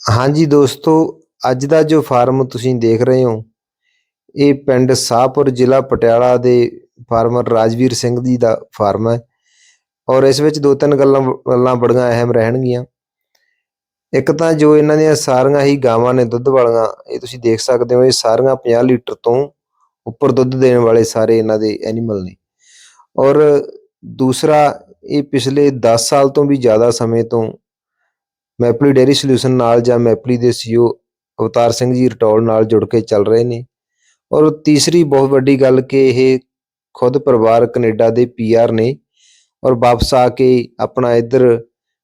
ਹਾਂਜੀ ਦੋਸਤੋ, ਅੱਜ ਦਾ ਜੋ ਫਾਰਮ ਤੁਸੀਂ ਦੇਖ ਰਹੇ ਹੋ, ਇਹ ਪਿੰਡ ਸਾਹਪੁਰ ਜ਼ਿਲ੍ਹਾ ਪਟਿਆਲਾ ਦੇ ਫਾਰਮਰ ਰਾਜਵੀਰ ਸਿੰਘ ਜੀ ਦਾ ਫਾਰਮ ਹੈ ਔਰ ਇਸ ਵਿੱਚ ਦੋ ਤਿੰਨ ਗੱਲਾਂ ਗੱਲਾਂ ਬੜੀਆਂ ਅਹਿਮ ਰਹਿਣਗੀਆਂ। ਇੱਕ ਤਾਂ ਜੋ ਇਹਨਾਂ ਦੀਆਂ ਸਾਰੀਆਂ ਹੀ ਗਾਵਾਂ ਨੇ, ਦੁੱਧ ਵਾਲੀਆਂ, ਇਹ ਤੁਸੀਂ ਦੇਖ ਸਕਦੇ ਹੋ, ਇਹ ਸਾਰੀਆਂ 50 ਲੀਟਰ ਤੋਂ ਉੱਪਰ ਦੁੱਧ ਦੇਣ ਵਾਲੇ ਸਾਰੇ ਇਹਨਾਂ ਦੇ ਐਨੀਮਲ ਨੇ। ਔਰ ਦੂਸਰਾ, ਇਹ ਪਿਛਲੇ 10 ਸਾਲ ਤੋਂ ਵੀ ਜ਼ਿਆਦਾ ਸਮੇਂ ਤੋਂ ਮੈਪਲੀ ਡੇਅਰੀ ਸੋਲਿਊਸ਼ਨ ਨਾਲ ਜਾਂ ਮੈਪਲੀ ਦੇ ਸੀਓ ਅਵਤਾਰ ਸਿੰਘ ਜੀ ਰਟੌਲ ਨਾਲ ਜੁੜ ਕੇ ਚੱਲ ਰਹੇ ਨੇ। ਔਰ ਤੀਸਰੀ ਬਹੁਤ ਵੱਡੀ ਗੱਲ ਕਿ ਇਹ ਖੁਦ ਪਰਿਵਾਰ ਕੈਨੇਡਾ ਦੇ ਪੀਆਰ ਨੇ ਔਰ ਵਾਪਸ ਆ ਕੇ ਆਪਣਾ ਇੱਧਰ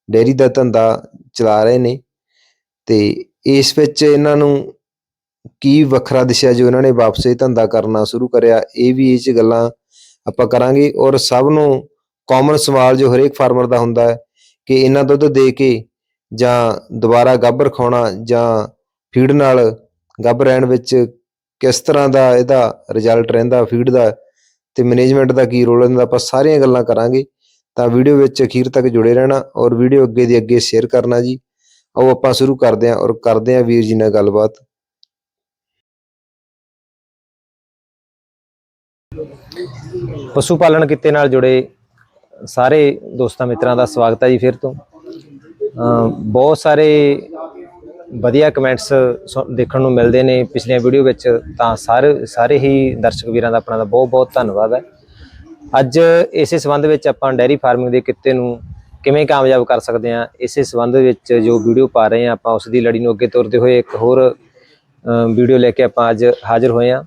ਡੇਅਰੀ ਦਾ ਧੰਦਾ ਚਲਾ ਰਹੇ ਨੇ। ਤੇ ਇਸ ਵਿੱਚ ਇਹਨਾਂ ਨੂੰ ਕੀ ਵੱਖਰਾ ਦਿਸ਼ਾ ਜੋ ਇਹਨਾਂ ਨੇ ਵਾਪਸ ਇਹ ਧੰਦਾ ਕਰਨਾ ਸ਼ੁਰੂ ਕਰਿਆ, ਇਹ ਵੀ ਇਹ ਚ ਗੱਲਾਂ ਆਪਾਂ ਕਰਾਂਗੇ। ਔਰ ਸਭ ਨੂੰ ਕਾਮਨ ਸਵਾਲ ਜੋ ਹਰੇਕ ਫਾਰਮਰ ਦਾ ਹੁੰਦਾ ਹੈ ਕਿ ਇਹਨਾਂ ਦੁੱਧ ਦੇ ਕੇ ਜਾਂ ਦੁਬਾਰਾ ਗੱਭ ਰਖਾਉਣਾ ਜਾਂ ਫੀਡ ਨਾਲ ਗੱਭ ਰਹਿਣ ਵਿੱਚ ਕਿਸ ਤਰ੍ਹਾਂ ਦਾ ਇਹਦਾ ਰਿਜ਼ਲਟ ਰਹਿੰਦਾ ਫੀਡ ਦਾ ਤੇ ਮੈਨੇਜਮੈਂਟ ਦਾ ਕੀ ਰੋਲ ਰਹਿੰਦਾ ਆਪਾਂ ਸਾਰੀਆਂ ਗੱਲਾਂ ਕਰਾਂਗੇ। ਤਾਂ ਵੀਡੀਓ ਵਿੱਚ ਅਖੀਰ ਤੱਕ ਜੁੜੇ ਰਹਿਣਾ ਔਰ ਵੀਡੀਓ ਅੱਗੇ ਦੀ ਅੱਗੇ ਸ਼ੇਅਰ ਕਰਨਾ ਜੀ। ਆਓ ਆਪਾਂ ਸ਼ੁਰੂ ਕਰਦੇ ਹਾਂ ਔਰ ਕਰਦੇ ਹਾਂ ਵੀਰ ਜੀ ਨਾਲ ਗੱਲਬਾਤ। ਪਸ਼ੂ ਪਾਲਣ ਕਿੱਤੇ ਨਾਲ ਜੁੜੇ ਸਾਰੇ ਦੋਸਤਾਂ ਮਿੱਤਰਾਂ ਦਾ ਸਵਾਗਤ ਹੈ ਜੀ ਫਿਰ ਤੋਂ। ਬਹੁਤ ਸਾਰੇ ਵਧੀਆ ਕਮੈਂਟਸ ਦੇਖਣ ਨੂੰ ਮਿਲਦੇ ਨੇ ਪਿਛਲੀਆਂ ਵੀਡੀਓ ਵਿੱਚ, ਤਾਂ ਸਾਰੇ ਸਾਰੇ ਹੀ ਦਰਸ਼ਕ ਵੀਰਾਂ ਦਾ ਆਪਣਾ ਦਾ ਬਹੁਤ ਬਹੁਤ ਧੰਨਵਾਦ ਹੈ। ਅੱਜ ਇਸੇ ਸੰਬੰਧ ਵਿੱਚ ਆਪਾਂ ਡੈਰੀ ਫਾਰਮਿੰਗ ਦੇ ਕਿੱਤੇ ਨੂੰ ਕਿਵੇਂ ਕਾਮਯਾਬ ਕਰ ਸਕਦੇ ਹਾਂ, ਇਸੇ ਸੰਬੰਧ ਵਿੱਚ ਜੋ ਵੀਡੀਓ ਪਾ ਰਹੇ ਹਾਂ, ਆਪਾਂ ਉਸ ਦੀ ਲੜੀ ਨੂੰ ਅੱਗੇ ਤੋਰਦੇ ਹੋਏ ਇੱਕ ਹੋਰ ਵੀਡੀਓ ਲੈ ਕੇ ਆਪਾਂ ਅੱਜ ਹਾਜ਼ਰ ਹੋਏ ਹਾਂ।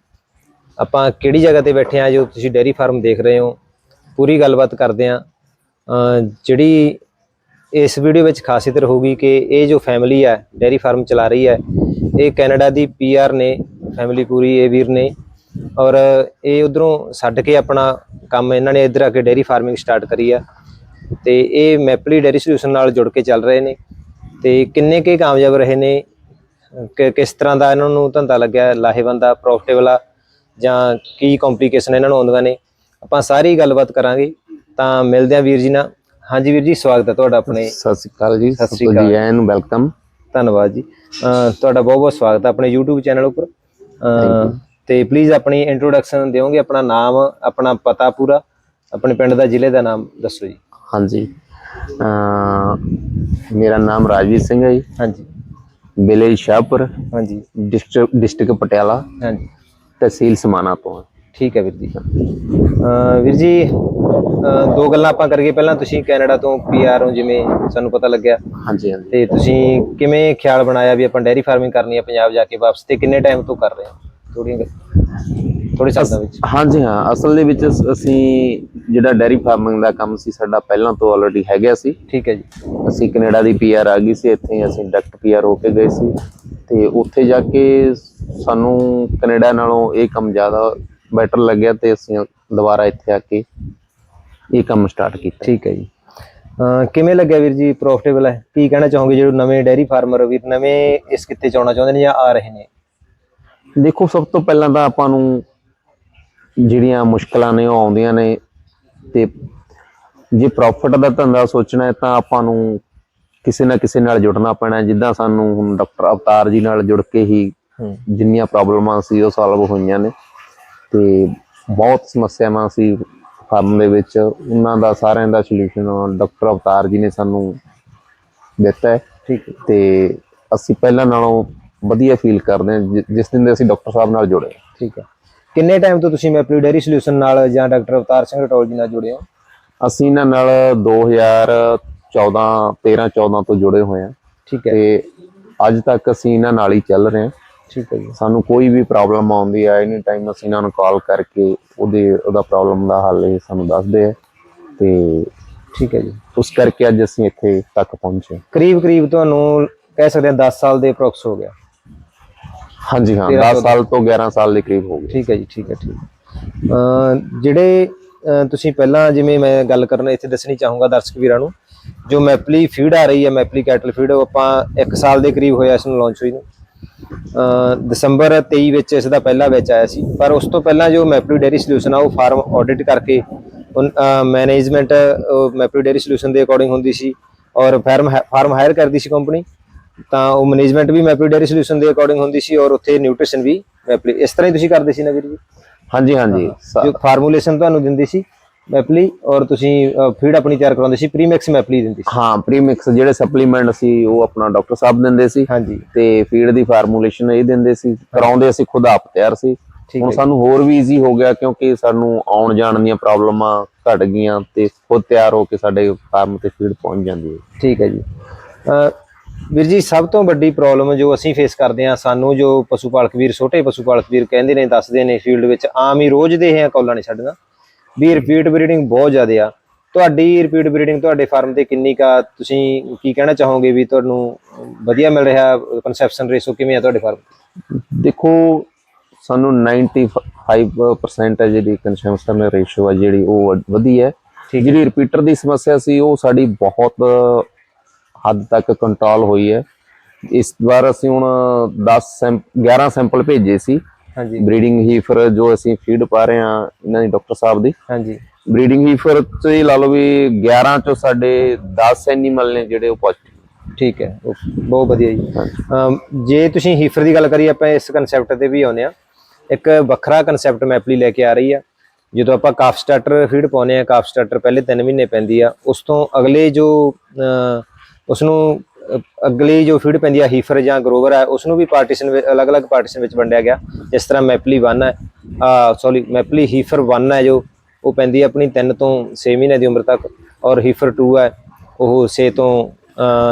ਆਪਾਂ ਕਿਹੜੀ ਜਗ੍ਹਾ ਤੇ ਬੈਠੇ ਆ ਜੋ ਤੁਸੀਂ ਡੇਅਰੀ ਫਾਰਮ ਦੇਖ ਰਹੇ ਹੋ, ਪੂਰੀ ਗੱਲਬਾਤ ਕਰਦੇ ਆ ਜਿਹੜੀ ਇਸ ਵੀਡੀਓ ਵਿੱਚ ਖਾਸੀਅਤ ਹੋਊਗੀ ਕਿ ਇਹ ਜੋ ਫੈਮਿਲੀ ਹੈ ਡੇਅਰੀ ਫਾਰਮ ਚਲਾ ਰਹੀ ਹੈ, ਇਹ ਕੈਨੇਡਾ ਦੀ ਪੀਆਰ ਨੇ ਫੈਮਿਲੀ ਪੂਰੀ, ਇਹ ਵੀਰ ਨੇ ਔਰ ਇਹ ਉਧਰੋਂ ਛੱਡ ਕੇ ਆਪਣਾ ਕੰਮ ਇਹਨਾਂ ਨੇ ਇੱਧਰ ਆ ਕੇ ਡੇਅਰੀ ਫਾਰਮਿੰਗ ਸਟਾਰਟ ਕਰੀ ਆ ਤੇ ਇਹ ਮੈਪਲੀ ਡੇਅਰੀ ਸੋਲਿਊਸ਼ਨ ਨਾਲ ਜੁੜ ਕੇ ਚੱਲ ਰਹੇ ਨੇ ਤੇ ਕਿੰਨੇ ਕੇ ਕਾਮਯਾਬ ਰਹੇ ਨੇ, ਕਿ ਕਿਸ ਤਰ੍ਹਾਂ ਦਾ ਇਹਨਾਂ ਨੂੰ ਧੰਦਾ ਲੱਗਿਆ, ਲਾਹੇਵੰਦ ਆ ਪ੍ਰੋਫਿਟੇਬਲ ਆ ਜਾਂ ਕੀ ਕੰਪਲਿਕੇਸ਼ਨ ਇਹਨਾਂ ਨੂੰ ਆਉਂਦੀਆਂ ਨੇ, ਆਪਾਂ ਸਾਰੀ ਗੱਲਬਾਤ ਕਰਾਂਗੇ। ਤਾਂ ਮਿਲਦੇ ਆ ਵੀਰ ਜੀ ਨਾਲ। ਹਾਂਜੀ ਵੀਰ ਜੀ ਸਵਾਗਤ ਹੈ ਤੁਹਾਡਾ ਆਪਣੇ ਸਤਿ ਸ਼੍ਰੀ ਅਕਾਲ ਜੀ ਸਤਿ ਸ਼੍ਰੀ ਅਕਾਲ। ਜੀ ਆਇਆਂ ਨੂੰ ਵੈਲਕਮ। ਧੰਨਵਾਦ ਜੀ। ਤੁਹਾਡਾ ਬਹੁਤ ਬਹੁਤ ਸਵਾਗਤ ਹੈ ਆਪਣੇ YouTube ਚੈਨਲ ਉੱਪਰ। ਤੇ ਪਲੀਜ਼ ਆਪਣੀ ਇੰਟਰੋਡਕਸ਼ਨ ਦਿਓਗੇ ਆਪਣਾ ਨਾਮ ਆਪਣਾ ਪਤਾ ਪੂਰਾ ਆਪਣੇ ਪਿੰਡ ਦਾ ਜ਼ਿਲ੍ਹੇ ਦਾ ਨਾਮ ਦੱਸੋ ਜੀ। ਹਾਂਜੀ। ਮੇਰਾ ਨਾਮ ਰਾਜਵੀਰ ਸਿੰਘ ਹੈ ਜੀ। ਹਾਂਜੀ। ਵਿਲੇਜ ਸ਼ਾਹਪੁਰ। ਹਾਂਜੀ। District district Patiala. ਹਾਂਜੀ। ਤਹਿਸੀਲ ਸਮਾਣਾ ਤੋਂ। ਠੀਕ ਹੈ ਵੀਰ ਜੀ। ਵੀਰ ਜੀ ਦੋ ਗੱਲਾਂ ਆਪਾਂ ਕਰੀਏ। ਪਹਿਲਾਂ ਤੁਸੀਂ ਕੈਨੇਡਾ ਤੋਂ ਪੀਆਰ ਹੋ ਜਿਵੇਂ ਸਾਨੂੰ ਪਤਾ ਲੱਗਿਆ। ਹਾਂਜੀ ਹਾਂਜੀ। ਤੇ ਤੁਸੀਂ ਕਿਵੇਂ ਖਿਆਲ ਬਣਾਇਆ ਵੀ ਆਪਾਂ ਡੈਰੀ ਫਾਰਮਿੰਗ ਕਰਨੀ ਹੈ ਪੰਜਾਬ ਜਾ ਕੇ ਵਾਪਸ? ਤੇ ਕਿੰਨੇ ਟਾਈਮ ਤੋਂ ਕਰ ਰਹੇ ਹੋ? ਥੋੜੀਆਂ ਥੋੜੇ ਸ਼ਬਦਾਂ ਵਿੱਚ। ਹਾਂਜੀ ਹਾਂ। ਅਸਲ ਦੇ ਵਿੱਚ ਅਸ- ਜਿਹੜਾ ਡੈਰੀ ਫਾਰਮਿੰਗ ਦਾ ਕੰਮ ਸੀ ਸਾਡਾ ਪਹਿਲਾਂ ਤੋਂ ਆਲਰੇਡੀ ਹੈਗਾ ਸੀ। ਠੀਕ ਹੈ ਜੀ। ਅਸੀਂ ਕੈਨੇਡਾ ਦੀ ਪੀਆਰ ਆ ਗਈ ਸੀ। ਇੱਥੇ ਅਸੀਂ ਡਾਇਰੈਕਟ ਪੀਆਰ ਹੋ ਕੇ ਗਏ ਸੀ। ਤੇ ਉੱਥੇ ਜਾ ਕੇ ਸਾਨੂੰ ਕੈਨੇਡਾ ਨਾਲੋਂ ਇਹ ਕੰਮ ਜ਼ਿਆਦਾ ਬੈਟਰ ਲੱਗਿਆ ਤੇ ਅਸੀਂ ਦੁਬਾਰਾ ਇੱਥੇ ਆ ਕੇ ਇਹ ਕੰਮ ਸਟਾਰਟ ਕੀਤਾ। ਠੀਕ ਹੈ ਜੀ। ਕਿਵੇਂ ਲੱਗਿਆ ਵੀਰ ਜੀ ਪ੍ਰੋਫਿਟੇਬਲ ਹੈ? ਕੀ ਕਹਿਣਾ ਚਾਹੋਗੇ ਜਿਹੜੇ ਨਵੇਂ ਡੈਰੀ ਫਾਰਮਰ ਵੀਰ ਨਵੇਂ ਇਸ ਕਿੱਤੇ ਚ ਆਉਣਾ ਚਾਹੁੰਦੇ ਨੇ ਜਾਂ ਆ ਰਹੇ ਨੇ? ਦੇਖੋ ਸਭ ਤੋਂ ਪਹਿਲਾਂ ਤਾਂ ਆਪਾਂ ਨੂੰ ਜਿਹੜੀਆਂ ਮੁਸ਼ਕਲਾਂ ਨੇ ਉਹ ਆਉਂਦੀਆਂ ਨੇ ਤੇ ਜੇ ਪ੍ਰੋਫਿਟ ਦਾ ਧੰਦਾ ਸੋਚਣਾ ਹੈ ਤਾਂ ਆਪਾਂ ਨੂੰ ਕਿਸੇ ਨਾ ਕਿਸੇ ਨਾਲ ਜੁੜਨਾ ਪੈਣਾ। ਜਿੱਦਾਂ ਸਾਨੂੰ ਹੁਣ ਡਾਕਟਰ ਅਵਤਾਰ ਜੀ ਨਾਲ ਜੁੜ ਕੇ ਹੂੰ ਜਿੰਨੀਆਂ ਪ੍ਰੋਬਲਮਾਂ ਸੀ ਉਹ ਸੋਲਵ ਹੋਈਆਂ ਨੇ। ਤੇ ਬਹੁਤ ਸਮੱਸਿਆਵਾਂ ਸੀ ਫਾਰਮ ਦੇ ਵਿੱਚ। ਉਹਨਾਂ ਦਾ ਸਾਰਿਆਂ ਦਾ ਸੋਲੂਸ਼ਨ ਡਾਕਟਰ ਅਵਤਾਰ ਜੀ ਨੇ ਸਾਨੂੰ ਦਿੱਤਾ ਹੈ। ਠੀਕ ਤੇ ਅਸੀਂ ਪਹਿਲਾਂ ਨਾਲੋਂ ਵਧੀਆ ਫੀਲ ਕਰਦੇ ਹਾਂ ਜਿਸ ਦਿਨ ਦੇ ਅਸੀਂ ਡਾਕਟਰ ਸਾਹਿਬ ਨਾਲ ਜੁੜੇ ਠੀਕ ਹੈ। ਕਿੰਨੇ ਟਾਈਮ ਤੋਂ ਤੁਸੀਂ ਮੈਪਲੀ ਡੈਰੀ ਸੋਲਿਊਸ਼ਨ ਨਾਲ ਜਾਂ ਡਾਕਟਰ ਅਵਤਾਰ ਸਿੰਘ ਰਟੋਲ ਜੀ ਨਾਲ ਜੁੜੇ ਹੋ? ਅਸੀਂ ਇਹਨਾਂ ਨਾਲ 2014 13 14 ਤੋਂ ਜੁੜੇ ਹੋਏ ਹਾਂ। ਠੀਕ ਹੈ। ਤੇ ਅੱਜ ਤੱਕ ਅਸੀਂ ਇਹਨਾਂ ਨਾਲ ਹੀ ਚੱਲ ਰਹੇ ਹਾਂ। ਠੀਕ ਹੈ ਜੀ। ਸਾਨੂੰ ਕੋਈ ਵੀ ਪ੍ਰੋਬਲਮ ਆਉਂਦੀ ਹੈ ਐਨੀ ਟਾਈਮ ਅਸੀਂ ਇਹਨਾਂ ਨੂੰ ਕਾਲ ਕਰਕੇ ਉਹਦੇ ਉਹਦਾ ਪ੍ਰੋਬਲਮ ਦਾ ਹੱਲ ਇਹ ਸਾਨੂੰ ਦੱਸਦੇ ਆ ਤੇ ਠੀਕ ਹੈ ਜੀ। ਉਸ ਕਰਕੇ ਅੱਜ ਅਸੀਂ ਇੱਥੇ ਤੱਕ ਪਹੁੰਚੇ ਕਰੀਬ ਕਰੀਬ ਤੁਹਾਨੂੰ ਕਹਿ ਸਕਦੇ ਹਾਂ 10 ਸਾਲ ਦੇ ਅਪਰੋਕਸ ਹੋ ਗਿਆ। ਹਾਂਜੀ ਹਾਂ 10 ਸਾਲ ਤੋਂ 11 ਸਾਲ ਦੇ ਕਰੀਬ ਹੋ ਗਏ। ਠੀਕ ਹੈ ਜੀ ਠੀਕ ਹੈ ਠੀਕ। ਜਿਹੜੇ ਤੁਸੀਂ ਪਹਿਲਾਂ ਜਿਵੇਂ ਮੈਂ ਗੱਲ ਕਰਨ ਇੱਥੇ ਦੱਸਣੀ ਚਾਹੂੰਗਾ ਦਰਸ਼ਕ ਵੀਰਾਂ ਨੂੰ ਜੋ ਮੈਪਲੀ ਫੀਡ ਆ ਰਹੀ ਹੈ ਮੈਪਲੀ ਕੈਟਲ ਫੀਡ ਉਹ ਆਪਾਂ 1 ਸਾਲ ਦੇ ਕਰੀਬ ਹੋਇਆ ਇਸ ਨੂੰ ਲਾਂਚ ਹੋਈ ਨੂੰ। ਦਸੰਬਰ 23 ਵਿੱਚ ਇਸ ਦਾ ਪਹਿਲਾ ਵਿੱਚ ਆਇਆ ਸੀ। ਪਰ ਉਸ ਤੋਂ ਪਹਿਲਾਂ ਜੋ ਮੈਪਲੀ ਡੇਰੀ ਸੋਲੂਸ਼ਨ ਆ ਉਹ ਫਾਰਮ ਆਡਿਟ ਕਰਕੇ ਮੈਨੇਜਮੈਂਟ ਮੈਪਲੀ ਡੇਰੀ ਸੋਲੂਸ਼ਨ ਦੇ ਅਕੋਰਡਿੰਗ ਹੁੰਦੀ ਸੀ ਔਰ ਫਾਰਮ ਫਾਰਮ ਹਾਇਰ ਕਰਦੀ ਸੀ ਕੰਪਨੀ। ਤਾਂ ਉਹ ਮੈਨੇਜਮੈਂਟ ਵੀ ਮੈਪਲੀ ਡੇਰੀ ਸੋਲੂਸ਼ਨ ਦੇ ਅਕੋਰਡਿੰਗ ਹੁੰਦੀ ਸੀ ਔਰ ਉੱਥੇ ਨਿਊਟ੍ਰੀਸ਼ਨ ਵੀ ਮੈਪਲੀ ਇਸ ਤਰ੍ਹਾਂ ਹੀ ਤੁਸੀਂ ਕਰਦੇ ਸੀ ਨਾ ਵੀਰ ਜੀ? ਹਾਂਜੀ ਹਾਂਜੀ। ਜੋ ਫਾਰਮੂਲੇਸ਼ਨ ਤੁਹਾਨੂੰ ਦਿੰਦੀ ਸੀ। ਮੈਪਲੀ ਔਰ ਤੁਸੀਂ ਫੀਡ ਆਪਣੀ ਤਿਆਰ ਕਰਾਉਂਦੇ ਸੀ ਪ੍ਰੀਮਿਕਸ ਮੈਪਲੀ ਦਿੰਦੀ ਸੀ। ਹਾਂ ਪ੍ਰੀਮਿਕਸ ਜਿਹੜੇ ਸਪਲੀਮੈਂਟ ਸੀ ਉਹ ਆਪਣਾ ਡਾਕਟਰ ਸਾਹਿਬ ਦਿੰਦੇ ਸੀ। ਹਾਂਜੀ। ਤੇ ਫੀਡ ਦੀ ਫਾਰਮੂਲੇਸ਼ਨ ਇਹ ਦਿੰਦੇ ਸੀ ਕਰਾਉਂਦੇ ਅਸੀਂ ਖੁਦ ਆਪ ਤਿਆਰ ਸੀ। ਹੁਣ ਸਾਨੂੰ ਹੋਰ ਵੀ ਈਜ਼ੀ ਹੋ ਗਿਆ ਕਿਉਂਕਿ ਸਾਨੂੰ ਆਉਣ ਜਾਣ ਦੀਆਂ ਪ੍ਰੋਬਲਮਾਂ ਘਟ ਗਈਆਂ ਤੇ ਖੁਦ ਤਿਆਰ ਹੋ ਕੇ ਸਾਡੇ ਫਾਰਮ ਤੇ ਫੀਡ ਪਹੁੰਚ ਜਾਂਦੀ ਹੈ। ਠੀਕ ਹੈ ਜੀ। ਵੀਰ ਜੀ ਸਭ ਤੋਂ ਵੱਡੀ ਪ੍ਰੋਬਲਮ ਜੋ ਅਸੀਂ ਫੇਸ ਕਰਦੇ ਹਾਂ ਸਾਨੂੰ ਜੋ ਪਸ਼ੂ ਪਾਲਕ ਵੀਰ ਛੋਟੇ ਪਸ਼ੂ ਪਾਲਕ ਵੀਰ ਕਹਿੰਦੇ ਨੇ ਦੱਸਦੇ ਨੇ ਫੀਲਡ ਵਿੱਚ ਆਮ ਹੀ ਰੋਜ਼ ਦੇ ਹੈ ਕੌਲਾਂ ਨੇ ਛੱਡਣਾ ਵੀ ਰਿਪੀਟ ਬਰੀਡਿੰਗ ਬਹੁਤ ਜ਼ਿਆਦਾ ਆ। ਤੁਹਾਡੀ ਰਿਪੀਟ ਬਰੀਡਿੰਗ ਤੁਹਾਡੇ ਫਾਰਮ ਤੇ ਕਿੰਨੀ ਕਾ ਤੁਸੀਂ ਕੀ ਕਹਿਣਾ ਚਾਹੋਗੇ ਵੀ ਤੁਹਾਨੂੰ ਵਧੀਆ ਮਿਲ ਰਿਹਾ ਕਨਸੈਪਸ਼ਨ ਰੇਸ਼ੋ ਕਿਵੇਂ ਆ ਤੁਹਾਡੇ ਫਾਰਮ ਦੇਖੋ ਸਾਨੂੰ 95% ਹੈ ਜਿਹੜੀ ਕੰਜ਼ੰਪਸ਼ਨ ਰੇਸ਼ੋ ਹੈ ਜਿਹੜੀ ਉਹ ਵਧੀਆ ਹੈ। ਜਿਹੜੀ ਰਿਪੀਟਰ ਦੀ ਸਮੱਸਿਆ ਸੀ ਉਹ ਸਾਡੀ ਬਹੁਤ ਹੱਦ ਤੱਕ ਕੰਟਰੋਲ ਹੋਈ ਹੈ। ਇਸ ਵਾਰ ਅਸੀਂ ਹੁਣ 10 ਸੈਂਪ 11 ਸੈਂਪਲ ਭੇਜੇ ਸੀ। ਹਾਂਜੀ। ਬਰੀਡਿੰਗ ਹੀਫਰ ਜੋ ਅਸੀਂ ਫੀਡ ਪਾ ਰਹੇ ਹਾਂ ਇਹਨਾਂ ਦੀ ਡਾਕਟਰ ਸਾਹਿਬ ਦੀ। ਹਾਂਜੀ। ਬਰੀਡਿੰਗ ਹੀਫਰ ਚ ਹੀ ਲਾ ਲਓ ਵੀ 11 ਚੋਂ ਸਾਡੇ 10 ਐਨੀਮਲ ਨੇ ਜਿਹੜੇ ਉਹ ਪੋਜ਼ਿਟਿਵ ਠੀਕ ਹੈ। ਬਹੁਤ ਵਧੀਆ ਜੀ। ਜੇ ਤੁਸੀਂ ਹੀਫਰ ਦੀ ਗੱਲ ਕਰੀਏ ਆਪਾਂ ਇਸ ਕਨਸੈਪਟ ਤੇ ਵੀ ਆਉਂਦੇ ਆ ਇੱਕ ਵੱਖਰਾ ਕਨਸੈਪਟ ਮੈਪਲੀ ਲੈ ਕੇ ਆ ਰਹੀ ਆ। ਜਦੋਂ ਆਪਾਂ ਕਾਫ ਸਟਾਰਟਰ ਫੀਡ ਪਾਉਨੇ ਆ ਕਾਫ ਸਟਾਰਟਰ ਪਹਿਲੇ 3 ਮਹੀਨੇ ਪੈਂਦੀ ਆ। ਉਸ ਤੋਂ ਅਗਲੇ ਜੋ ਉਸ ਨੂੰ ਅਗਲੀ ਜੋ ਫੀਡ ਪੈਂਦੀ ਹੈ ਹੀਫਰ ਜਾਂ ਗਰੋਵਰ ਹੈ ਉਸ ਨੂੰ ਵੀ ਪਾਰਟੀਸ਼ਨ ਵਿੱਚ, ਅਲੱਗ-ਅਲੱਗ ਪਾਰਟੀਸ਼ਨ ਵਿੱਚ ਵੰਡਿਆ ਗਿਆ। ਜਿਸ ਤਰ੍ਹਾਂ ਮੈਪਲੀ 1 ਹੈ ਆ ਸੌਰੀ ਮੈਪਲੀ ਹੀਫਰ 1 ਹੈ ਜੋ, ਉਹ ਪੈਂਦੀ ਹੈ ਆਪਣੀ 3 ਤੋਂ 6 ਮਹੀਨੇ ਦੀ ਉਮਰ ਤੱਕ। ਔਰ ਹੀਫਰ 2 ਹੈ ਉਹ 6 ਤੋਂ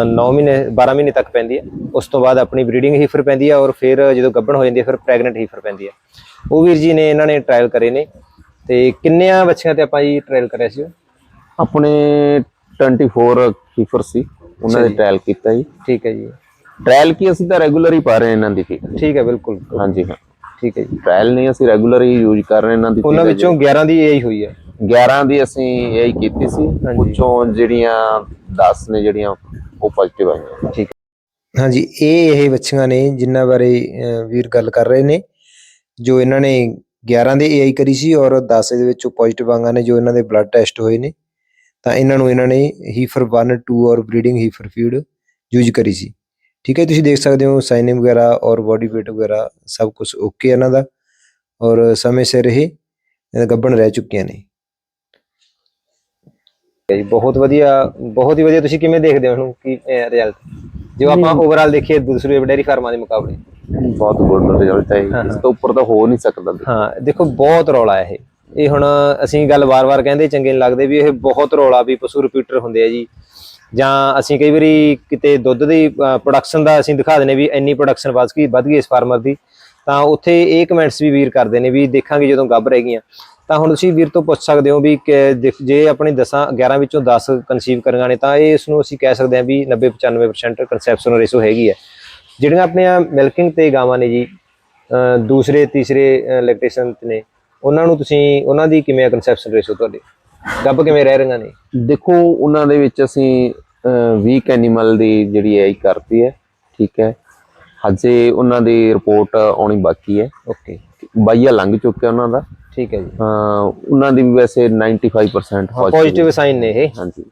9 ਮਹੀਨੇ 12 ਮਹੀਨੇ ਤੱਕ ਪੈਂਦੀ ਹੈ ਉਸ ਤੋਂ ਬਾਅਦ ਆਪਣੀ ਬਰੀਡਿੰਗ ਹੀਫਰ ਪੈਂਦੀ ਹੈ ਔਰ ਫਿਰ ਜਦੋਂ ਗੱਭਣ ਹੋ ਜਾਂਦੀ ਹੈ ਫਿਰ ਪ੍ਰੈਗਨੈਂਟ ਹੀਫਰ ਪੈਂਦੀ ਹੈ ਉਹ ਵੀਰ ਜੀ ਨੇ ਇਹਨਾਂ ਨੇ ਟ੍ਰਾਇਲ ਕਰੇ ਨੇ। ਤੇ ਕਿੰਨਿਆਂ ਬੱਚਿਆਂ ਤੇ ਆਪਾਂ ਜੀ ਟ੍ਰਾਇਲ ਕਰਿਆ ਸੀ ਉਹ? ਆਪਣੇ 24 ਹੀਫਰ ਸੀ। ਉਹਨਾਂ ਦੇ। ਟ੍ਰਾਇਲ ਕੀਤਾ ਜੀ। ਠੀਕ ਹੈ ਜੀ। ਟ੍ਰਾਇਲ ਕੀ ਅਸੀਂ ਤਾਂ ਰੈਗੂਲਰ ਹੀ ਪਾ ਰਹੇ ਹਾਂ ਇਹਨਾਂ ਦੀ। ਠੀਕ ਹੈ ਬਿਲਕੁਲ। ਹਾਂਜੀ। ਹਾਂ ਠੀਕ ਹੈ ਜੀ। ਟ੍ਰਾਇਲ ਨਹੀਂ ਅਸੀਂ ਰੈਗੂਲਰ ਹੀ ਯੂਜ਼ ਕਰ ਰਹੇ ਇਹਨਾਂ ਦੀ ਉਹਨਾਂ ਵਿੱਚੋਂ 11 ਦੀ ਇਹੀ ਹੋਈ ਹੈ। ਜੀ। 11 ਦੀ ਅਸੀਂ ਹੀ ਕੀਤੀ ਸੀ। ਉੱਚੋਂ ਜਿਹੜੀਆਂ 10 ਨੇ ਜਿਹੜੀਆਂ ਉਹ ਪੋਜ਼ਿਟਿਵ ਆਈਆਂ। ਠੀਕ ਹਾਂਜੀ ਇਹ ਇਹ ਬੱਚੀਆਂ ਨੇ ਜਿਨ੍ਹਾਂ ਬਾਰੇ ਵੀਰ ਗੱਲ ਕਰ ਰਹੇ ਨੇ ਜੋ ਇਹਨਾਂ ਨੇ 11 ਦੇ ਏਆਈ ਕਰੀ ਸੀ ਔਰ 10 ਦੇ ਵਿੱਚੋਂ ਪੋਜ਼ਿਟਿਵ ਆਂਗਾ ਨੇ ਜੋ ਇਹਨਾਂ ਦੇ ਬਲੱਡ ਟੈਸਟ ਹੋਏ ਨੇ। ਤਾਂ ਇਹਨਾਂ ਨੂੰ ਇਹਨਾਂ ਨੇ ਹੀਫਰ 1 2 ਔਰ ਬਰੀਡਿੰਗ ਹੀਫਰ ਫੀਡ ਯੂਜ਼ ਕਰੀ ਸੀ। ਠੀਕ ਹੈ ਤੁਸੀਂ ਦੇਖ ਸਕਦੇ ਹੋ ਸਾਈਨਿੰਗ ਵਗੈਰਾ ਔਰ ਬਾਡੀ weight ਵਗੈਰਾ ਸਭ ਕੁਝ ਓਕੇ ਇਹਨਾਂ ਦਾ ਔਰ ਸਮੇਂ ਸਿਰ ਇਹ ਗੱਭਣ ਰਹਿ ਚੁੱਕੀਆਂ ਨੇ। ਜੀ ਬਹੁਤ ਵਧੀਆ ਬਹੁਤ ਹੀ ਵਧੀਆ ਤੁਸੀਂ ਕਿਵੇਂ ਦੇਖਦੇ ਹੋ ਇਹਨੂੰ ਕੀ ਰਿਜ਼ਲਟ ਜੋ ਆਪਾਂ ਓਵਰਆਲ ਦੇਖੀਏ ਦੂਸਰੇ ਡੇਅਰੀ ਫਾਰਮਾਂ ਦੇ ਮੁਕਾਬਲੇ। ਬਹੁਤ ਗੁੱਡ ਰਿਜ਼ਲਟ ਹੈ। ਇਸ ਤੋਂ ਉੱਪਰ ਤਾਂ ਹੋ ਨਹੀਂ ਸਕਦਾ। ਹਾਂ ਦੇਖੋ ਬਹੁਤ ਰੌਲਾ ਹੈ ਇਹ। ਇਹ ਹੁਣ ਅਸੀਂ ਗੱਲ ਵਾਰ-ਵਾਰ ਕਹਿੰਦੇ, ਚੰਗੇ ਨਹੀਂ ਲੱਗਦੇ ਵੀ ਇਹ ਬਹੁਤ ਰੌਲਾ ਵੀ ਪਸ਼ੂ ਰਿਪੀਟਰ ਹੁੰਦੇ ਆ ਜੀ। ਜਾਂ ਅਸੀਂ ਕਈ ਵਾਰੀ ਕਿਤੇ ਦੁੱਧ ਦੀ ਪ੍ਰੋਡਕਸ਼ਨ ਦਾ ਅਸੀਂ ਦਿਖਾ ਦਿੰਨੇ ਵੀ ਇੰਨੀ ਪ੍ਰੋਡਕਸ਼ਨ ਵੱਧ ਗਈ ਵੱਧ ਗਈ ਇਸ ਫਾਰਮਰ ਦੀ। ਤਾਂ ਉੱਥੇ ਇਹ ਕਮੈਂਟਸ ਵੀ ਵੀਰ ਕਰਦੇ ਨੇ ਵੀ ਦੇਖਾਂਗੇ ਜਦੋਂ ਗੱਭ ਰਹਿ ਗਈਆਂ। ਤਾਂ ਹੁਣ ਤੁਸੀਂ ਵੀਰ ਤੋਂ ਪੁੱਛ ਸਕਦੇ ਹੋ ਵੀ ਜੇ ਆਪਣੀ 10 11 ਵਿੱਚੋਂ 10 ਕਨਸੀਵ ਕਰੀਆਂ ਨੇ, ਤਾਂ ਇਹ ਇਸ ਨੂੰ ਅਸੀਂ ਕਹਿ ਸਕਦੇ ਹਾਂ ਵੀ 90 95% ਕਨਸੈਪਸ਼ਨ ਰੇਸ਼ੋ ਹੈਗੀ ਹੈ। ਜਿਹੜੀਆਂ ਆਪਣੀਆਂ ਮਿਲਕਿੰਗ ਤੇ ਗਾਵਾਂ ਨੇ ਜੀ ਦੂਸਰੇ, ਤੀਸਰੇ ਲੈਕਟੇਸ਼ਨ ਤੇ ਨੇ ਉਹਨਾਂ ਨੂੰ ਤੁਸੀਂ ਉਹਨਾਂ ਦੀ ਕਿਵੇਂ ਕਨਸੈਪਸ਼ਨ ਰੇਸ਼ੋ ਤੁਹਾਡੇ? ਗੱਭ ਕਿਵੇਂ ਰਹਿ ਰਹੀਆਂ ਨੇ? ਦੇਖੋ ਉਹਨਾਂ ਦੇ ਵਿੱਚ ਅਸੀਂ ਵੀਕ ਐਨੀਮਲ ਦੀ ਜਿਹੜੀ ਐ ਕਰਤੀ ਹੈ ਠੀਕ ਹੈ। ਹਜੇ ਉਹਨਾਂ ਦੀ ਰਿਪੋਰਟ ਆਉਣੀ ਬਾਕੀ ਹੈ। ਓਕੇ ਬਾਈਆ ਲੰਘ ਚੁੱਕਿਆ ਉਹਨਾਂ ਦਾ। ਠੀਕ ਹੈ ਜੀ। ਅਹ ਉਹਨਾਂ ਦੀ ਵੀ ਵੈਸੇ 95% ਪੋਜ਼ਿਟਿਵ ਸਾਈਨ ਨੇ ਇਹ। ਹਾਂਜੀ।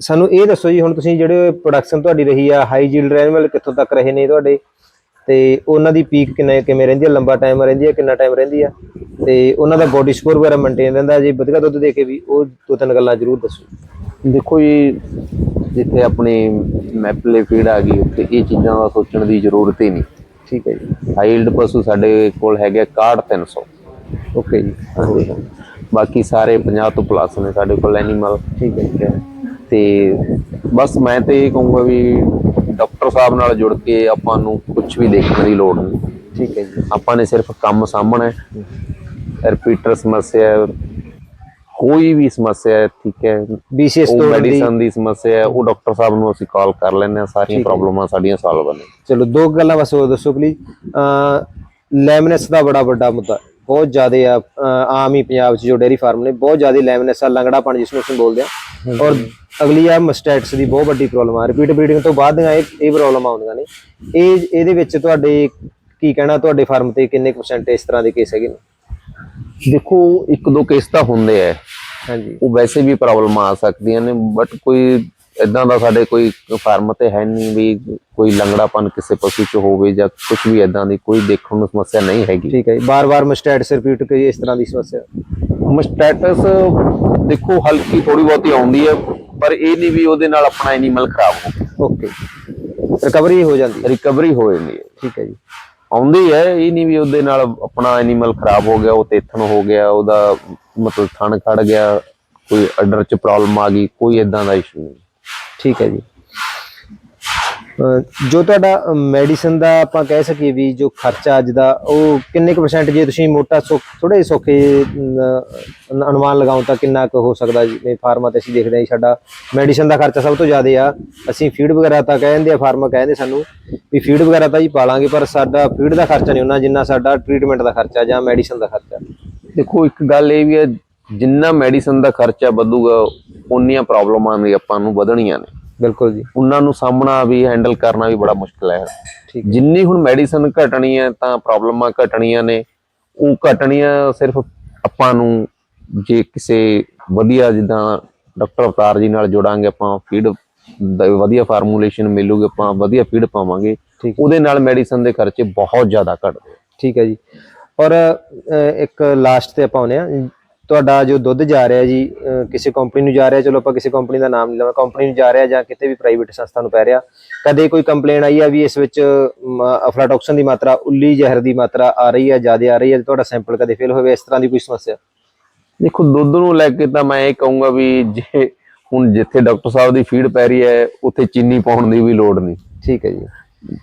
ਸਾਨੂੰ ਇਹ ਦੱਸੋ ਜੀ ਹੁਣ ਤੁਸੀਂ ਜਿਹੜੇ ਪ੍ਰੋਡਕਸ਼ਨ ਤੁਹਾਡੀ ਰਹੀ ਆ ਹਾਈ ਜੀਲਡ ਰੈਨਮਲ ਕਿੱਥੋਂ ਤੱਕ ਰਹੇ ਨੇ ਤੁਹਾਡੇ? ਤੇ ਉਹਨਾਂ ਦੀ ਪੀਕ ਕਿੰਨੇ ਕਿਵੇਂ ਰਹਿੰਦੀ ਆ? ਲੰਬਾ ਟਾਈਮ ਰਹਿੰਦੀ ਆ ਕਿੰਨਾ ਟਾਈਮ ਰਹਿੰਦੀ ਆ? ਤੇ ਉਹਨਾਂ ਦਾ ਬੋਡੀ ਸਕੋਰ ਵਗੈਰਾ ਮੇਨਟੇਨ ਰਹਿੰਦਾ ਜੇ ਵਧੀਆ ਦੁੱਧ ਦੇ ਕੇ ਵੀ ਉਹ ਦੋ ਤਿੰਨ ਗੱਲਾਂ ਜ਼ਰੂਰ ਦੱਸੋ। ਦੇਖੋ ਜੀ ਜਿੱਥੇ ਆਪਣੀ ਮੈਪਲੇ ਫੀਡ ਆ ਗਈ ਉੱਥੇ ਇਹ ਚੀਜ਼ਾਂ ਦਾ ਸੋਚਣ ਦੀ ਜ਼ਰੂਰਤ ਹੀ ਨਹੀਂ। ਠੀਕ ਹੈ ਜੀ। ਹਾਈਲਡ ਪਸ਼ੂ ਸਾਡੇ ਕੋਲ ਹੈਗੇ 6300 ਓਕੇ ਜੀ। ਬਾਕੀ ਸਾਰੇ 50 ਤੋਂ ਪਲੱਸ ਨੇ ਸਾਡੇ ਕੋਲ ਐਨੀਮਲ ਠੀਕ ਹੈ ਤੇ ਬਸ ਮੈਂ ਤੇ ਇਹ ਕਹੂੰਗਾ ਵੀ ਡਾਕਟਰ ਸਾਹਿਬ ਨਾਲ ਜੁੜ ਕੇ ਆਪਾਂ ਨੂੰ ਕੁਝ ਵੀ ਦੇਖਣ ਦੀ ਲੋੜ ਨਹੀਂ। ਠੀਕ ਹੈ ਜੀ। ਆਪਾਂ ਨੇ ਸਿਰਫ ਕੰਮ ਸਾਹਮਣਾ ਹੈ। ਰਿਪੀਟਰ ਸਮੱਸਿਆ ਹੈ, ਕੋਈ ਵੀ ਸਮੱਸਿਆ ਹੈ ਠੀਕ ਹੈ। ਬੀਸੀਐਸ ਉਹ ਤੋਂ ਦੀ ਮੈਡੀਸਨ ਦੀ ਸਮੱਸਿਆ ਹੈ ਉਹ ਡਾਕਟਰ ਸਾਹਿਬ ਨੂੰ ਅਸੀਂ ਕਾਲ ਕਰ ਲੈਂਦੇ ਹਾਂ ਸਾਰੀਆਂ ਪ੍ਰੋਬਲਮਾਂ ਸਾਡੀਆਂ ਸੋਲਵ ਨੇ ਚਲੋ ਦੋ ਗੱਲਾਂ ਬਸ ਹੋਰ ਦੱਸੋ ਪਲੀਜ਼ ਲੈਮਨੈਸ ਦਾ ਬੜਾ ਵੱਡਾ ਮੁੱਦਾ ਹੈ। ਬਹੁਤ ਜ਼ਿਆਦਾ ਆ ਅਹ ਆਮ ਹੀ ਪੰਜਾਬ 'ਚ ਜੋ ਡੇਰੀ ਫਾਰਮ ਨੇ ਬਹੁਤ ਜ਼ਿਆਦਾ ਲੈਮਨੈਸ ਆ ਲੰਗੜਾਪਣ ਜਿਸ ਨੂੰ ਅਸੀਂ ਬੋਲਦੇ ਆ ਔਰ ਅਗਲੀ ਆ ਮਸਟੈਟਸ ਦੀ ਬਹੁਤ ਵੱਡੀ ਪ੍ਰੋਬਲਮ ਆ। ਰਿਪੀਟ ਬਰੀਡਿੰਗ ਤੋਂ ਬਾਅਦ ਦੀਆਂ ਇਹ ਇਹ ਪ੍ਰੋਬਲਮ ਆਉਂਦੀਆਂ ਨੇ। ਇਹ ਇਹਦੇ ਵਿੱਚ ਤੁਹਾਡੇ ਕੀ ਕਹਿਣਾ ਤੁਹਾਡੇ ਫਾਰਮ ਤੇ ਕਿੰਨੇ ਪਰਸੈਂਟ ਇਸ ਤਰ੍ਹਾਂ ਦੇ ਕੇਸ ਹੈਗੇ ਨੇ? ਦੇਖੋ ਇੱਕ ਦੋ ਕੇਸ ਤਾਂ ਹੁੰਦੇ ਆ। ਹਾਂਜੀ। ਉਹ ਵੈਸੇ ਵੀ ਪ੍ਰੋਬਲਮ ਆ ਸਕਦੀਆਂ ਨੇ ਬਟ ਕੋਈ ਇਦਾਂ ਦਾ ਸਾਡੇ ਕੋਈ ਫਾਰਮ ਤੇ ਹੈ ਨਹੀਂ ਵੀ ਕੋਈ ਲੰਗੜਾਪਨ ਕਿਸੇ ਪਸ਼ੂ 'ਚ ਹੋਵੇ ਜਾਂ ਕੁਝ ਵੀ ਇਦਾਂ ਦੀ ਕੋਈ ਦੇਖਣ ਨੂੰ ਸਮੱਸਿਆ ਨਹੀਂ ਹੈਗੀ। ਠੀਕ ਹੈ ਬਾਰ-ਬਾਰ ਮਸਟੈਟਸ ਰਿਪੀਟ ਕਰੀ ਇਸ ਤਰ੍ਹਾਂ ਦੀ ਸਮੱਸਿਆ। ਮਸਟੈਟਸ ਦੇਖੋ ਹਲਕੀ ਥੋੜੀ ਬਹੁਤੀ ਆਉਂਦੀ ਹੈ ਪਰ ਇਹ ਨਹੀਂ ਵੀ ਉਹਦੇ ਨਾਲ ਆਪਣਾ ਐਨੀਮਲ ਖਰਾਬ ਹੋ ਓਕੇ ਰਿਕਵਰੀ ਹੋ ਜਾਂਦੀ ਹੈ। ਰਿਕਵਰੀ ਹੋ ਜਾਂਦੀ ਹੈ। ਠੀਕ ਹੈ ਜੀ। ਆਉਂਦੀ ਹੈ ਇਹ ਨਹੀਂ ਵੀ ਉਹਦੇ ਨਾਲ ਆਪਣਾ ਐਨੀਮਲ ਖਰਾਬ ਹੋ ਗਿਆ, ਉਹ ਤੇਥਣ ਹੋ ਗਿਆ, ਉਹਦਾ ਮਤਲਬ ਥਣ ਖੜ ਗਿਆ, ਕੋਈ ਅਡਰ ਚ ਪ੍ਰੋਬਲਮ ਆ ਗਈ, ਕੋਈ ਇਦਾਂ ਦਾ ਇਸ਼ੂ ਨਹੀਂ। ਠੀਕ ਹੈ ਜੀ। ਜੋ ਤੁਹਾਡਾ ਮੈਡੀਸਨ ਦਾ ਆਪਾਂ ਕਹਿ ਸਕੀਏ ਵੀ ਜੋ ਖਰਚਾ ਅੱਜ ਦਾ, ਉਹ ਕਿੰਨੇ ਕੁ ਪਰਸੈਂਟ ਜੇ ਤੁਸੀਂ ਮੋਟਾ ਥੋੜੇ ਸੌਖੇ ਅਨੁਮਾਨ ਲਗਾਉਂ ਤਾਂ ਕਿੰਨਾ ਕੁ ਹੋ ਸਕਦਾ ਜੀ? ਫਾਰਮਾ ਤੇ ਅਸੀਂ ਦੇਖਦੇ ਹਾਂ ਜੀ, ਸਾਡਾ ਮੈਡੀਸਨ ਦਾ ਖਰਚਾ ਸਭ ਤੋਂ ਜ਼ਿਆਦਾ ਆ। ਅਸੀਂ ਫੀਡ ਵਗੈਰਾ ਤਾਂ ਕਹਿੰਦੇ ਆ ਫਾਰਮਾ ਕਹਿੰਦੇ ਸਾਨੂੰ ਵੀ ਫੀਡ ਵਗੈਰਾ ਤਾਂ ਜੀ ਪਾਲਾਂਗੇ, ਪਰ ਸਾਡਾ ਫੀਡ ਦਾ ਖਰਚਾ ਨਹੀਂ ਉਹਨਾਂ, ਜਿੰਨਾ ਸਾਡਾ ਟ੍ਰੀਟਮੈਂਟ ਦਾ ਖਰਚਾ ਜਾਂ ਮੈਡੀਸਨ ਦਾ ਖਰਚਾ। ਦੇਖੋ, ਇੱਕ ਗੱਲ ਇਹ ਵੀ ਹੈ, ਜਿੰਨਾ ਮੈਡੀਸਨ ਦਾ ਖਰਚਾ ਵਧੂਗਾ, ਉਨੀਆਂ ਪ੍ਰੋਬਲਮਾਂ ਵੀ ਆਪਾਂ ਨੂੰ ਵਧਣੀਆਂ ਨੇ। ਬਿਲਕੁਲ ਜੀ। ਉਹਨਾਂ ਨੂੰ ਸਾਹਮਣਾ ਵੀ ਹੈਂਡਲ ਕਰਨਾ ਵੀ ਬੜਾ ਮੁਸ਼ਕਲ ਹੈ। ਠੀਕ ਜਿੰਨੀ ਹੁਣ ਮੈਡੀਸਨ ਘਟਣੀ ਹੈ ਤਾਂ ਪ੍ਰੋਬਲਮਾਂ ਘਟਣੀਆਂ ਨੇ। ਉਹ ਘਟਣੀਆਂ ਸਿਰਫ ਆਪਾਂ ਨੂੰ ਜੇ ਕਿਸੇ ਵਧੀਆ ਜਿੱਦਾਂ ਡਾਕਟਰ ਅਵਤਾਰ ਜੀ ਨਾਲ ਜੁੜਾਂਗੇ ਆਪਾਂ ਫੀਡ ਵਧੀਆ ਫਾਰਮੂਲੇਸ਼ਨ ਮਿਲੂਗੀ ਆਪਾਂ ਵਧੀਆ ਫੀਡ ਪਾਵਾਂਗੇ। ਉਹਦੇ ਨਾਲ ਮੈਡੀਸਨ ਦੇ ਖਰਚੇ ਬਹੁਤ ਜ਼ਿਆਦਾ ਘਟਦੇ ਠੀਕ ਹੈ ਜੀ। ਔਰ ਇੱਕ ਲਾਸਟ ਤੇ ਆਪਾਂ ਆਉਂਦੇ ਆ ਤੁਹਾਡਾ ਜੋ ਦੁੱਧ ਜਾ ਰਿਹਾ ਜੀ ਕਿਸੇ ਕੰਪਨੀ ਨੂੰ ਜਾ ਰਿਹਾ ਚਲੋ ਆਪਾਂ ਕਿਸੇ ਕੰਪਨੀ ਦਾ ਨਾਮ ਨਹੀਂ ਲਵਾਂ ਕੰਪਨੀ ਨੂੰ ਜਾ ਰਿਹਾ ਜਾਂ ਕਿਤੇ ਵੀ ਪ੍ਰਾਈਵੇਟ ਸੰਸਥਾ ਨੂੰ ਪੈ ਰਿਹਾ ਕਦੇ ਕੋਈ ਕੰਪਲੇਨ ਆਈ ਆ ਵੀ ਇਸ ਵਿੱਚ ਅਫਲਾਟੋਕਸਨ ਦੀ ਮਾਤਰਾ ਉੱਲੀ ਜ਼ਹਿਰ ਦੀ ਮਾਤਰਾ ਆ ਰਹੀ ਹੈ ਜ਼ਿਆਦਾ ਆ ਰਹੀ ਹੈ ਤੁਹਾਡਾ ਸੈਂਪਲ ਕਦੇ ਫੇਲ ਹੋਵੇ ਇਸ ਤਰ੍ਹਾਂ ਦੀ ਕੋਈ ਸਮੱਸਿਆ? ਦੇਖੋ ਦੁੱਧ ਨੂੰ ਲੈ ਕੇ ਤਾਂ ਮੈਂ ਇਹ ਕਹੂੰਗਾ ਵੀ ਜੇ ਹੁਣ ਜਿੱਥੇ ਡਾਕਟਰ ਸਾਹਿਬ ਦੀ ਫੀਡ ਪੈ ਰਹੀ ਹੈ ਉੱਥੇ ਚੀਨੀ ਪਾਉਣ ਦੀ ਵੀ ਲੋੜ ਨਹੀਂ। ਠੀਕ ਹੈ ਜੀ।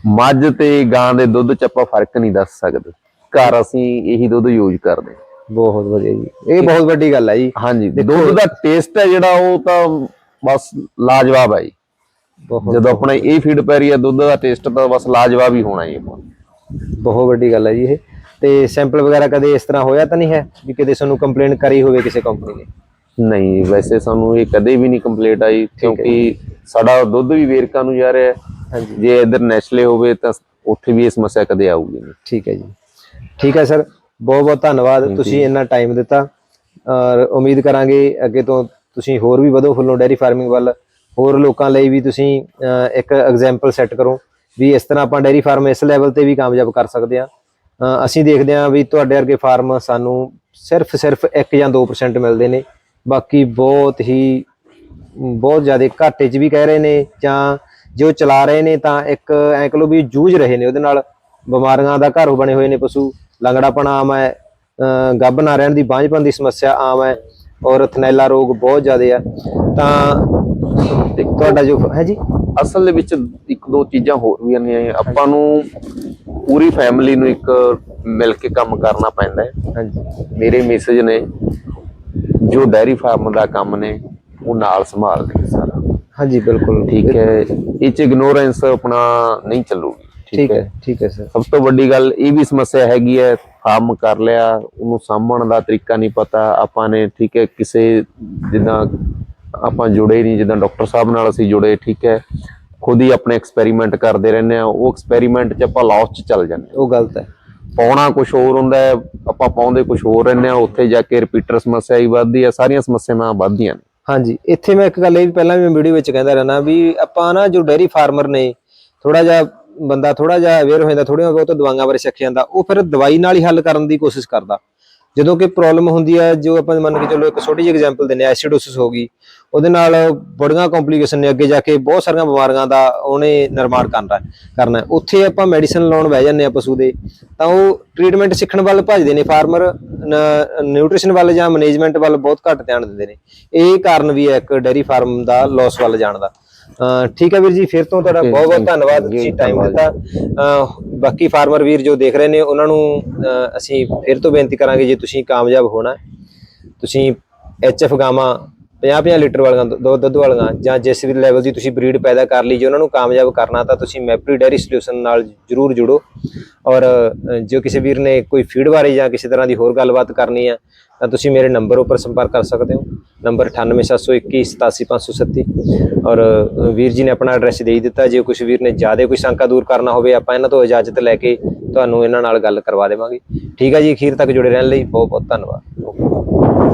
ਮੱਝ ਤੇ ਗਾਂ ਦੇ ਦੁੱਧ 'ਚ ਆਪਾਂ ਫ਼ਰਕ ਨਹੀਂ ਦੱਸ ਸਕਦੇ। ਘਰ ਅਸੀਂ ਇਹੀ ਦੁੱਧ ਯੂਜ਼ ਕਰਦੇ। ਹਾਂ। ਬਹੁਤ ਵਧੀਆ ਜੀ। ਇਹ ਬਹੁਤ ਵੱਡੀ ਗੱਲ ਹੈ ਜੀ। ਹਾਂਜੀ ਦੁੱਧ ਦਾ ਟੇਸਟ ਹੈ ਜਿਹੜਾ ਉਹ ਤਾਂ ਬਸ ਲਾਜਵਾਬ ਹੈ ਜੀ। ਜਦੋਂ ਆਪਣੇ ਇਹ ਫੀਡ ਪੈ ਰਹੀ ਹੈ ਦੁੱਧ ਦਾ ਟੇਸਟ ਤਾਂ ਬਸ ਲਾਜਵਾਬ ਹੀ ਹੋਣਾ ਜੀ। ਬਹੁਤ ਵੱਡੀ ਗੱਲ ਹੈ ਜੀ ਇਹ। ਤੇ ਸੈਂਪਲ ਵਗੈਰਾ ਕਦੇ ਇਸ ਤਰ੍ਹਾਂ ਹੋਇਆ ਤਾਂ ਨਹੀਂ ਹੈ ਵੀ ਕਦੇ ਤੁਹਾਨੂੰ ਕੰਪਲੇਨ ਕਰੀ ਹੋਵੇ ਕਿਸੇ ਕੰਪਨੀ ਨੇ? ਨਹੀਂ ਵੈਸੇ ਸਾਨੂੰ ਇਹ ਕਦੇ ਵੀ ਨਹੀਂ ਕੰਪਲੀਟ ਆਈ ਕਿਉਂਕਿ ਸਾਡਾ ਦੁੱਧ ਵੀ ਵੇਰਕਾ ਨੂੰ ਜਾ ਰਿਹਾ ਹੈ। ਜੇ ਇਧਰ ਨੈਸਲੇ ਹੋਵੇ ਤਾਂ ਉੱਥੇ ਵੀ ਇਹ ਸਮੱਸਿਆ ਕਦੇ ਆਊਗੀ ਨਹੀਂ। ਠੀਕ ਹੈ ਜੀ। ਠੀਕ ਹੈ ਸਰ। ਬਹੁਤ ਬਹੁਤ ਧੰਨਵਾਦ ਤੁਸੀਂ ਇੰਨਾ ਟਾਈਮ ਦਿੱਤਾ। ਔਰ ਉਮੀਦ ਕਰਾਂਗੇ ਅੱਗੇ ਤੋਂ ਤੁਸੀਂ ਹੋਰ ਵੀ ਵਧੋ ਫੁੱਲੋਂ ਡੈਰੀ ਫਾਰਮਿੰਗ ਵੱਲ। ਹੋਰ ਲੋਕਾਂ ਲਈ ਵੀ ਤੁਸੀਂ ਇੱਕ ਐਗਜ਼ਾਮਪਲ ਸੈੱਟ ਕਰੋ ਵੀ ਇਸ ਤਰ੍ਹਾਂ ਆਪਾਂ ਡੈਰੀ ਫਾਰਮ ਇਸ ਲੈਵਲ ਤੇ ਵੀ ਕਾਮਯਾਬ ਕਰ ਸਕਦੇ ਅਹ, ਅਸੀਂ ਦੇਖਦੇ ਹਾਂ ਵੀ ਤੁਹਾਡੇ ਵਰਗੇ ਫਾਰਮ ਸਾਨੂੰ ਸਿਰਫ ਸਿਰਫ 1 ਜਾਂ 2% ਮਿਲਦੇ ਨੇ। ਬਾਕੀ ਬਹੁਤ ਹੀ ਬਹੁਤ ਜ਼ਿਆਦਾ ਘਾਟੇ 'ਚ ਵੀ ਕਹਿ ਰਹੇ ਨੇ ਜਾਂ ਜੋ ਚਲਾ ਰਹੇ ਨੇ ਤਾਂ ਇੱਕ ਐਂ ਕਹ ਲਓ ਵੀ ਜੂਝ ਰਹੇ ਨੇ ਉਹਦੇ ਨਾਲ। ਬਿਮਾਰੀਆਂ ਦਾ ਘਰ ਬਣੇ ਹੋਏ ਨੇ ਪਸ਼ੂ। ਲੰਗੜਾਪਣ ਆਮ ਹੈ ਗੱਭ ਨਾ ਰਹਿਣ ਦੀ ਬਾਂਝਪਨ ਦੀ ਸਮੱਸਿਆ ਆਮ ਹੈ ਔਰ ਥਨੈਲਾ ਰੋਗ ਬਹੁਤ ਜ਼ਿਆਦਾ ਆ। ਤਾਂ ਤੁਹਾਡਾ ਜੋ ਹੈ ਜੀ? ਅਸਲ ਦੇ ਵਿੱਚ ਇੱਕ ਦੋ ਚੀਜ਼ਾਂ ਹੋਰ ਵੀ ਨੇ। ਆਪਾਂ ਨੂੰ ਪੂਰੀ ਫੈਮਿਲੀ ਨੂੰ ਇੱਕ ਮਿਲ ਕੇ ਕੰਮ ਕਰਨਾ ਪੈਂਦਾ ਹੈ। ਹਾਂਜੀ। ਮੇਰੇ ਮੈਸੇਜ ਨੇ ਜੋ ਡੈਰੀ ਫਾਰਮ ਦਾ ਕੰਮ ਨੇ ਉਹ ਨਾਲ ਸੰਭਾਲਦੇ ਨੇ ਸਾਰਾ। ਹਾਂਜੀ ਬਿਲਕੁਲ। ਠੀਕ ਹੈ। ਇਹ ਚ ਇਗਨੋਰੈਂਸ ਆਪਣਾ ਨਹੀਂ ਚੱਲੂਗੀ। ਠੀਕ ਹੈ ਠੀਕ ਹੈ ਸਰ। ਸਭ ਤੋਂ ਵੱਡੀ ਗੱਲ ਇਹ ਵੀ ਸਮੱਸਿਆ ਹੈਗੀ ਹੈ ਫਾਰਮ ਕਰ ਲਿਆ ਉਹਨੂੰ ਸਾਂਭਣ ਦਾ ਤਰੀਕਾ ਨਹੀਂ ਪਤਾ। ਆਪਾਂ ਨੇ ਠੀਕ ਹੈ ਕਿਸੇ ਜਿੱਦਾਂ ਆਪਾਂ ਜੁੜੇ ਨਹੀਂ ਜਿੱਦਾਂ ਡਾਕਟਰ ਸਾਹਿਬ ਨਾਲ ਅਸੀਂ ਜੁੜੇ ਠੀਕ ਹੈ। ਖੁਦ ਹੀ ਆਪਣੇ ਐਕਸਪੈਰੀਮੈਂਟ ਕਰਦੇ ਰਹਿੰਦੇ ਆ ਉਹ ਐਕਸਪੈਰੀਮੈਂਟ 'ਚ ਆਪਾਂ ਲਾਸ 'ਚ ਚੱਲ ਜਾਂਦੇ ਉਹ ਗਲਤ ਹੈ। ਪਾਉਣਾ ਕੁਝ ਹੋਰ ਹੁੰਦਾ ਹੈ ਆਪਾਂ ਪਾਉਂਦੇ ਕੁਝ ਹੋਰ ਰਹਿੰਦੇ ਆ ਉੱਥੇ ਜਾ ਕੇ ਰਿਪੀਟਰ ਸਮੱਸਿਆ ਹੀ ਵੱਧਦੀ ਹੈ ਸਾਰੀਆਂ ਸਮੱਸਿਆਵਾਂ ਵੱਧਦੀਆਂ ਨੇ। ਹਾਂਜੀ ਇੱਥੇ ਮੈਂ ਇੱਕ ਗੱਲ ਇਹ ਵੀ ਪਹਿਲਾਂ ਵੀ ਵੀਡੀਓ ਵਿੱਚ ਕਹਿੰਦਾ ਰਹਿਣਾ ਵੀ ਆਪਾਂ ਨਾ ਜੋ ਡੈਰੀ ਫਾਰਮਰ ਨੇ ਥੋੜਾ ਜਿਹਾ ਬੰਦਾ ਥੋੜਾ ਜਿਹਾ ਅਵੇਅਰ ਹੋ ਜਾਂਦਾ ਥੋੜੀਆਂ ਬਹੁਤ ਦਵਾਈਆਂ ਬਾਰੇ ਸਿੱਖ ਜਾਂਦਾ, ਉਹ ਫਿਰ ਦਵਾਈ ਨਾਲ ਹੀ ਹੱਲ ਕਰਨ ਦੀ ਕੋਸ਼ਿਸ਼ ਕਰਦਾ। ਜਦੋਂ ਕਿ ਪ੍ਰੋਬਲਮ ਹੁੰਦੀ ਹੈ, ਜੋ ਆਪਾਂ ਮੰਨ ਕੇ ਚੱਲੋ ਇੱਕ ਛੋਟੀ ਜਿਹੀ ਐਗਜ਼ਾਮਪਲ ਦਿੰਦੇ ਆ ਐਸਿਡੋਸਿਸ ਹੋ ਗਈ, ਉਹਦੇ ਨਾਲ ਬੜੀਆਂ ਕੰਪਲਿਕੇਸ਼ਨ ਨੇ, ਅੱਗੇ ਜਾ ਕੇ ਬਹੁਤ ਸਾਰੀਆਂ ਬਿਮਾਰੀਆਂ ਦਾ ਉਹਨੇ ਨਿਰਮਾਣ ਕਰਨਾ ਕਰਨਾ ਉੱਥੇ ਆਪਾਂ ਮੈਡੀਸਨ ਲਾਉਣ ਬਹਿ ਜਾਂਦੇ ਆ ਪਸ਼ੂ ਦੇ, ਤਾਂ ਉਹ ਟ੍ਰੀਟਮੈਂਟ ਸਿੱਖਣ ਵੱਲ ਭੱਜਦੇ ਨੇ ਫਾਰਮਰ ਨਿਊਟ੍ਰੀਸ਼ਨ ਵੱਲ ਜਾਂ ਮੈਨੇਜਮੈਂਟ ਵੱਲ ਬਹੁਤ ਘੱਟ ਧਿਆਨ ਦਿੰਦੇ ਨੇ। ਇਹ ਕਾਰਨ ਵੀ ਹੈ ਇੱਕ ਡੈਰੀ ਫਾਰਮ ਦਾ ਲਾਸ ਵੱਲ ਜਾਣ ਦਾ। ਠੀਕ ਹੈ ਵੀਰ ਜੀ ਫਿਰ ਤੋਂ ਤੁਹਾਡਾ ਬਹੁਤ ਬਹੁਤ ਧੰਨਵਾਦ ਜੀ, ਤੁਸੀਂ ਟਾਈਮ। ਦਿੱਤਾ ਬਾਕੀ ਫਾਰਮਰ ਵੀਰ ਜੋ ਦੇਖ ਰਹੇ ਨੇ ਉਹਨਾਂ ਨੂੰ ਅਸੀਂ ਫਿਰ ਤੋਂ ਬੇਨਤੀ ਕਰਾਂਗੇ ਜੇ ਤੁਸੀਂ ਕਾਮਯਾਬ ਹੋਣਾ ਤੁਸੀਂ ਐਚਐਫ ਗਾਵਾਂ 50-50 ਲੀਟਰ ਵਾਲੀਆਂ ਦੁ- ਦੁੱਧ ਵਾਲੀਆਂ ਜਾਂ ਜਿਸ ਵੀ ਲੈਵਲ ਦੀ ਤੁਸੀਂ ਬਰੀਡ ਪੈਦਾ ਕਰ ਲਈ ਜੇ ਉਹਨਾਂ ਨੂੰ ਕਾਮਯਾਬ ਕਰਨਾ ਤਾਂ ਤੁਸੀਂ ਮੈਪਰੀ ਡੈਰੀ ਸੋਲੂਸ਼ਨ ਨਾਲ ਜਰੂਰ ਜੁੜੋ ਔਰ ਜੋ ਕਿਸੇ ਵੀਰ ਨੇ ਕੋਈ ਫੀਡ ਬਾਰੇ ਜਾਂ ਕਿਸੇ ਤਰ੍ਹਾਂ ਦੀ ਹੋਰ ਗੱਲਬਾਤ ਕਰਨੀ ਹੈ ਤਾਂ ਤੁਸੀਂ ਮੇਰੇ ਨੰਬਰ ਉੱਪਰ ਸੰਪਰਕ ਕਰ ਸਕਦੇ ਹੋ। ਨੰਬਰ 98721 87537 ਔਰ ਵੀਰ ਜੀ ਨੇ ਆਪਣਾ ਐਡਰੈਸ ਦੇ ਦਿੱਤਾ। ਜੇ ਕੁਝ ਵੀਰ ਨੇ ਜ਼ਿਆਦਾ ਕੋਈ ਸ਼ੰਕਾ ਦੂਰ ਕਰਨਾ ਹੋਵੇ, ਆਪਾਂ ਇਹਨਾਂ ਤੋਂ ਇਜਾਜ਼ਤ ਲੈ ਕੇ ਤੁਹਾਨੂੰ ਇਹਨਾਂ ਨਾਲ ਗੱਲ ਕਰਵਾ ਦੇਵਾਂਗੇ। ਠੀਕ ਹੈ ਜੀ, ਅਖੀਰ ਤੱਕ ਜੁੜੇ ਰਹਿਣ ਲਈ ਬਹੁਤ ਬਹੁਤ ਧੰਨਵਾਦ।